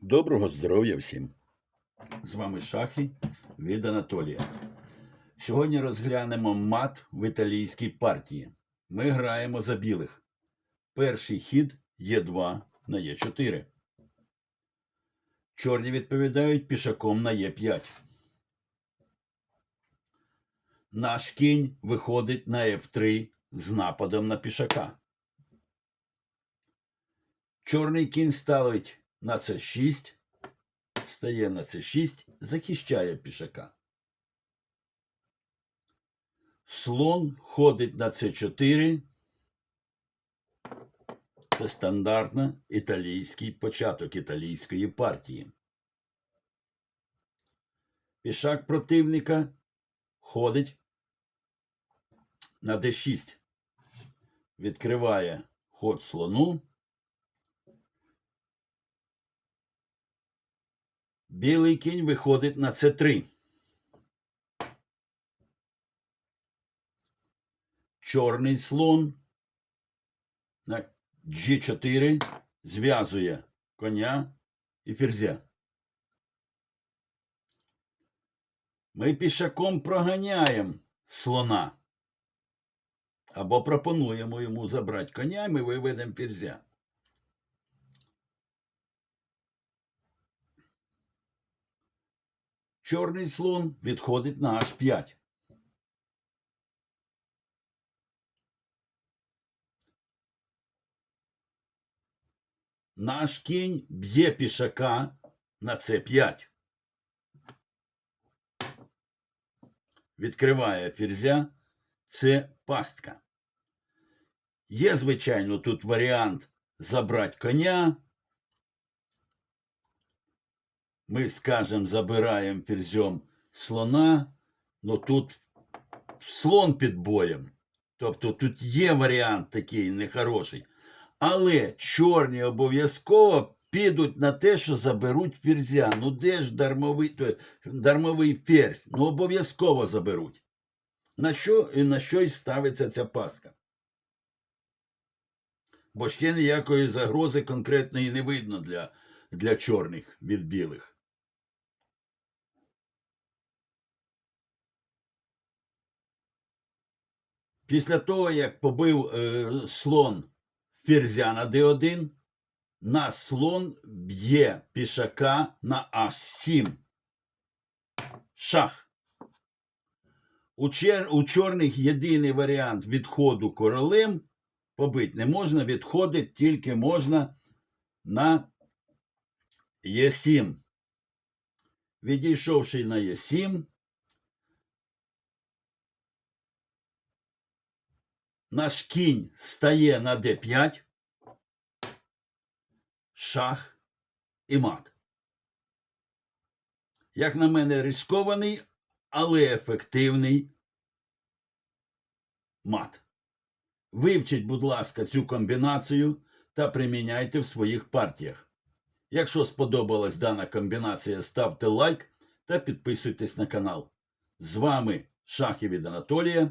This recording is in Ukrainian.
Доброго здоров'я всім! З вами Шахи від Анатолія. Сьогодні розглянемо мат в італійській партії. Ми граємо за білих. Перший хід Е2 на Е4. Чорні відповідають пішаком на Е5. Наш кінь виходить на F3 з нападом на пішака. Чорний кінь ставить на С6, стає на С6, захищає пішака. Слон ходить на С4. Це стандартно італійський початок італійської партії. Пішак противника ходить на d6. Відкриває ход слону. Білий кінь виходить на С3. Чорний слон на G4 зв'язує коня і ферзя. Ми пішаком проганяємо слона. Або пропонуємо йому забрати коня, і ми виведемо ферзя. Чорний слон відходить на H5. Наш кінь б'є пішака на С5. Відкриває ферзя. Це пастка. Є, звичайно, тут варіант забрати коня. Ми, скажем, забираємо ферзем слона, но тут слон під боєм. Тобто тут є варіант такий нехороший. Але чорні обов'язково підуть на те, що заберуть ферзя. Ну де ж дармовий, дармовий ферзь? Ну обов'язково заберуть. На що і на що й ставиться ця пастка? Бо ще ніякої загрози конкретної не видно для, для чорних від білих. Після того, як побив е, слон ферзя на d1, наш слон б'є пішака на h7. Шах. У, чер... у чорних єдиний варіант відходу королем побити не можна, відходити тільки можна на Е7. Відійшовши на Е7, наш кінь стає на d5, шах і мат. Як на мене, рискований, але ефективний мат. Вивчіть, будь ласка, цю комбінацію та приміняйте в своїх партіях. Якщо сподобалась дана комбінація, ставте лайк та підписуйтесь на канал. З вами Шахи від Анатолія.